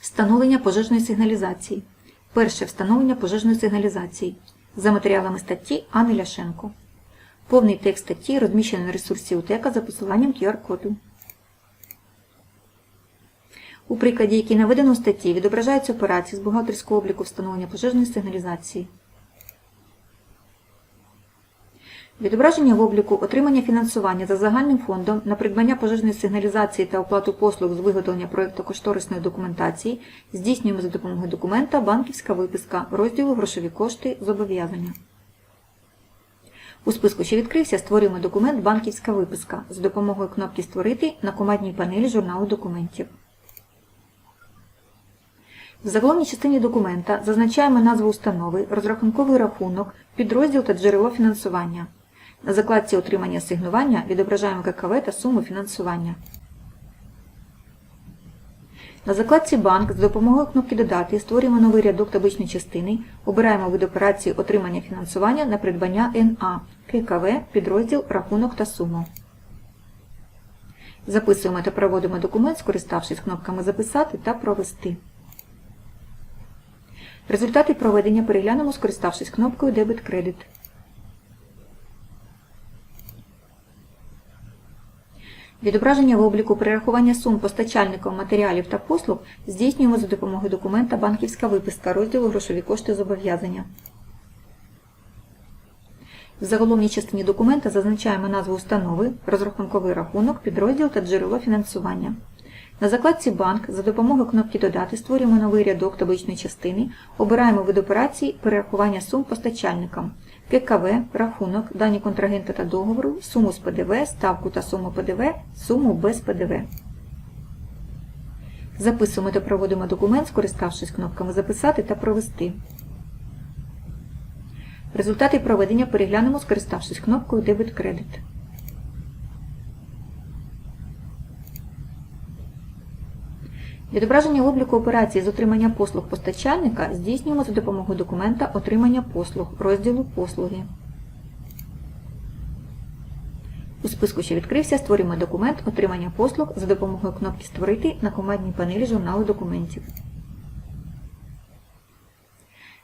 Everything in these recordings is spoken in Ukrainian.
Встановлення пожежної сигналізації. Перше встановлення пожежної сигналізації. За матеріалами статті Анни Ляшенко. Повний текст статті розміщений на ресурсі УТЕКа за посиланням QR-коду. У прикладі, який наведено в статті, відображаються операції з бухгалтерського обліку встановлення пожежної сигналізації. Відображення в обліку отримання фінансування за загальним фондом на придбання пожежної сигналізації та оплату послуг з виготовлення проєкту кошторисної документації здійснюємо за допомогою документа банківська виписка розділу грошові кошти зобов'язання. У списку, що відкрився, створюємо документ банківська виписка за допомогою кнопки Створити на командній панелі журналу документів. В заголовній частині документа зазначаємо назву установи, розрахунковий рахунок, підрозділ та джерело фінансування. На закладці отримання асигнування відображаємо ККВ та суму фінансування. На закладці Банк з допомогою кнопки Додати створюємо новий рядок табличної частини, обираємо вид операції отримання фінансування на придбання НА, ККВ, підрозділ, рахунок та суму. Записуємо та проводимо документ, скориставшись кнопками Записати та Провести. Результати проведення переглянемо, скориставшись кнопкою Дебет-кредит. Відображення в обліку перерахування сум постачальникам матеріалів та послуг здійснюємо за допомогою документа Банківська виписка розділу Грошові кошти зобов'язання. В заголовній частині документа зазначаємо назву установи, розрахунковий рахунок, підрозділ та джерело фінансування. На закладці Банк за допомогою кнопки Додати створюємо новий рядок табличної частини, обираємо вид операцій перерахування сум постачальникам, ККВ, рахунок, дані контрагента та договору, суму з ПДВ, ставку та суму ПДВ, суму без ПДВ. Записуємо та проводимо документ, скориставшись кнопками Записати та Провести. Результати проведення переглянемо, скориставшись кнопкою Дебет-кредит. Відображення обліку операції з отримання послуг постачальника здійснюємо за допомогою документа Отримання послуг розділу Послуги. У списку, що відкрився, створюємо документ Отримання послуг за допомогою кнопки Створити на командній панелі журналу документів.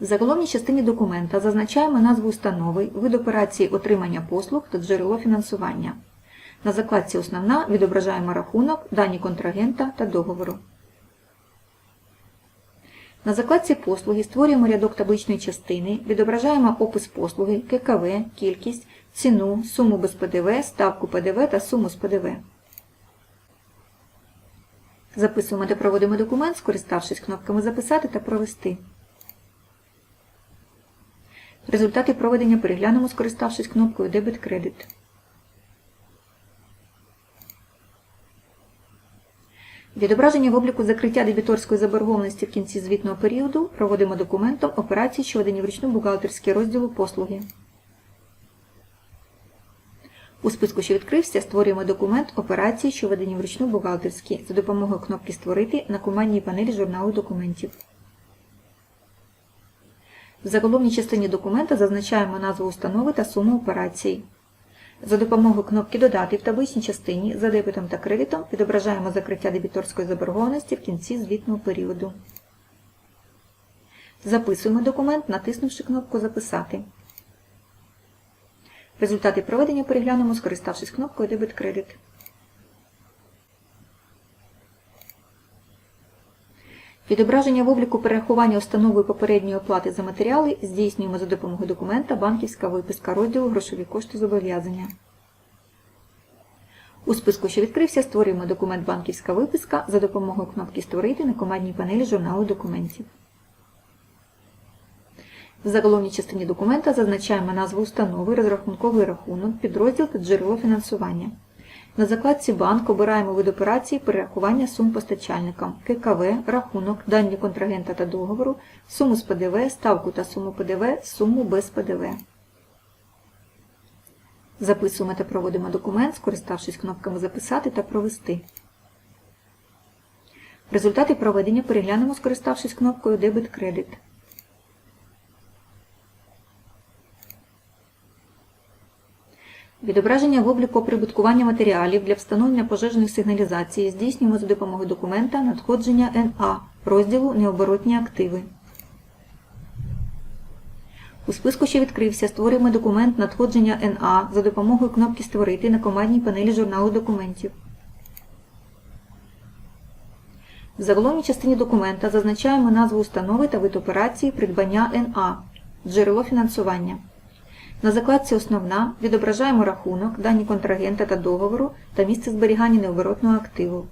В заголовній частині документа зазначаємо назву установи, вид операції отримання послуг та джерело фінансування. На закладці Основна відображаємо рахунок, дані контрагента та договору. На закладці послуги створюємо рядок табличної частини, відображаємо опис послуги, ККВ, кількість, ціну, суму без ПДВ, ставку ПДВ та суму з ПДВ. Записуємо та проводимо документ, скориставшись кнопками Записати та Провести. Результати проведення переглянемо, скориставшись кнопкою Дебет-кредит. Відображення в обліку закриття дебіторської заборгованості в кінці звітного періоду проводимо документом операції, що ведені вручну бухгалтерські розділу послуги. У списку, що відкрився, створюємо документ операції, що ведені вручну бухгалтерські за допомогою кнопки Створити на командній панелі журналу документів. В заголовній частині документа зазначаємо назву установи та суму операції. За допомогою кнопки Додати в табличній частині за дебетом та кредитом відображаємо закриття дебіторської заборгованості в кінці звітного періоду. Записуємо документ, натиснувши кнопку Записати. Результати проведення переглянемо, скориставшись кнопкою Дебет-кредит. Відображення в обліку перерахування установою попередньої оплати за матеріали здійснюємо за допомогою документа Банківська виписка розділу Грошові кошти зобов'язання. У списку, що відкрився, створюємо документ Банківська виписка за допомогою кнопки Створити на командній панелі журналу документів. В заголовній частині документа зазначаємо назву установи, розрахунковий рахунок, підрозділ та джерело фінансування. На закладці Банк обираємо вид операції перерахування сум постачальникам, ККВ, рахунок, дані контрагента та договору, суму з ПДВ, ставку та суму ПДВ, суму без ПДВ. Записуємо та проводимо документ, скориставшись кнопками Записати та Провести. Результати проведення переглянемо, скориставшись кнопкою Дебет-кредит. Відображення в обліку оприбуткування матеріалів для встановлення пожежної сигналізації здійснюємо за допомогою документа надходження НА розділу Необоротні активи. У списку, що відкрився, створюємо документ надходження НА за допомогою кнопки Створити на командній панелі журналу документів. В заголовній частині документа зазначаємо назву установи та вид операції придбання НА джерело фінансування. На закладці Основна відображаємо рахунок, дані контрагента та договору та місце зберігання необоротного активу.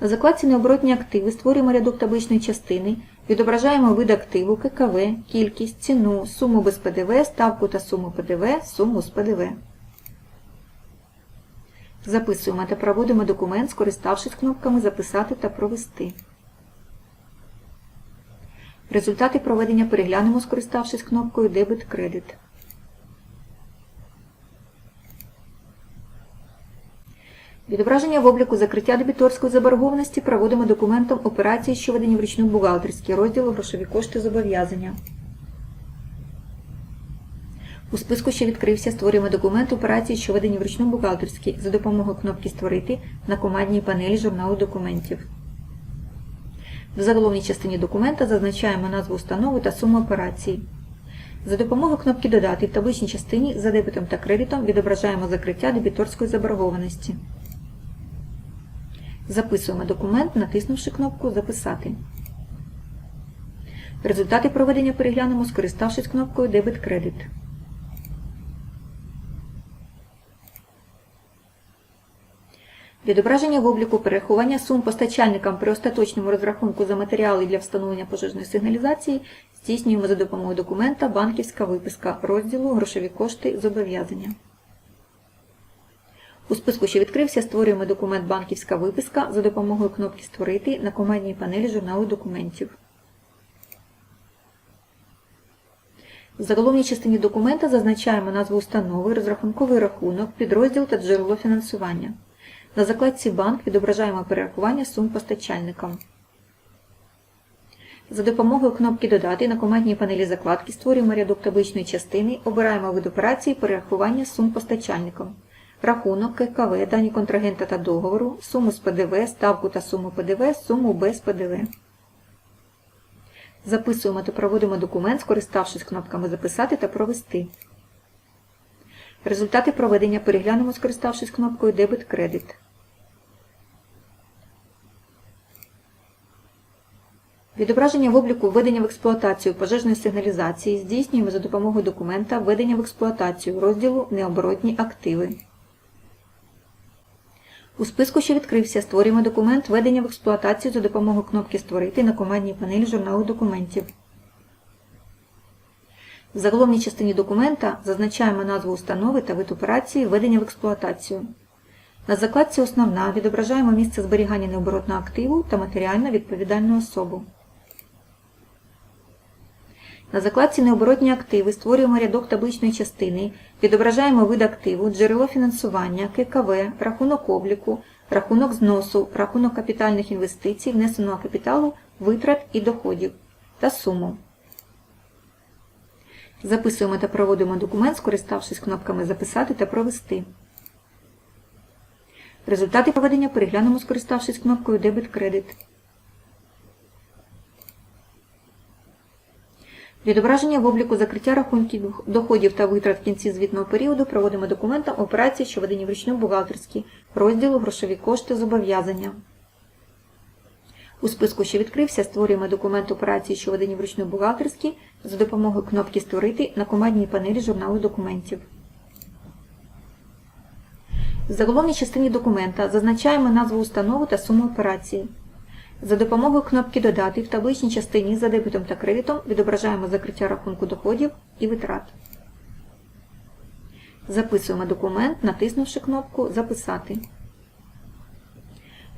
На закладці Необоротні активи створюємо рядок табличної частини, відображаємо вид активу, ККВ, кількість, ціну, суму без ПДВ, ставку та суму ПДВ, суму з ПДВ. Записуємо та проводимо документ, скориставшись кнопками Записати та Провести. Результати проведення переглянемо, скориставшись кнопкою Дебет-кредит. Відображення в обліку закриття дебіторської заборгованості проводимо документом операції, що ведені вручну бухгалтерські розділу грошові кошти зобов'язання. У списку, що відкрився, створюємо документ операції, що ведені вручну бухгалтерські за допомогою кнопки Створити на командній панелі журналу документів. В заголовній частині документа зазначаємо назву установи та суму операції. За допомогою кнопки Додати в табличній частині за дебетом та кредитом відображаємо закриття дебіторської заборгованості. Записуємо документ, натиснувши кнопку Записати. Результати проведення переглянемо, скориставшись кнопкою Дебет-кредит. Відображення в обліку перерахування сум постачальникам при остаточному розрахунку за матеріали для встановлення пожежної сигналізації здійснюємо за допомогою документа Банківська виписка розділу Грошові кошти зобов'язання. У списку, що відкрився, створюємо документ Банківська виписка за допомогою кнопки Створити на командній панелі журналу документів. В заголовній частині документа зазначаємо назву установи, розрахунковий рахунок, підрозділ та джерело фінансування. На закладці Банк відображаємо перерахування сум постачальникам. За допомогою кнопки Додати на командній панелі закладки створюємо рядок табличної частини, обираємо вид операції перерахування сум постачальникам. Рахунок, ККВ, дані контрагента та договору, суму з ПДВ, ставку та суму ПДВ, суму без ПДВ. Записуємо та проводимо документ, скориставшись кнопками Записати та Провести. Результати проведення переглянемо, скориставшись кнопкою Дебет-кредит. Відображення в обліку введення в експлуатацію пожежної сигналізації здійснюємо за допомогою документа Введення в експлуатацію розділу Необоротні активи. У списку, що відкрився, створюємо документ Введення в експлуатацію за допомогою кнопки Створити на командній панелі журналу документів. В заголовній частині документа зазначаємо назву установи та вид операції Введення в експлуатацію. На закладці Основна відображаємо місце зберігання необоротного активу та матеріально відповідальну особу. На закладці Необоротні активи створюємо рядок табличної частини, відображаємо вид активу, джерело фінансування, ККВ, рахунок обліку, рахунок зносу, рахунок капітальних інвестицій, внесеного капіталу, витрат і доходів та суму. Записуємо та проводимо документ, скориставшись кнопками Записати та Провести. Результати проведення переглянемо, скориставшись кнопкою Дебет-кредит. Відображення в обліку закриття рахунків доходів та витрат в кінці звітного періоду проводимо документом операції, що ведені вручну бухгалтерські, розділу грошові кошти зобов'язання. У списку, що відкрився, створюємо документ операції, що ведені вручну бухгалтерські, за допомогою кнопки Створити на командній панелі журналу документів. В заголовній частині документа зазначаємо назву установи та суму операції. За допомогою кнопки Додати в табличній частині за дебетом та кредитом відображаємо закриття рахунку доходів і витрат. Записуємо документ, натиснувши кнопку Записати.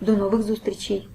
До нових зустрічей!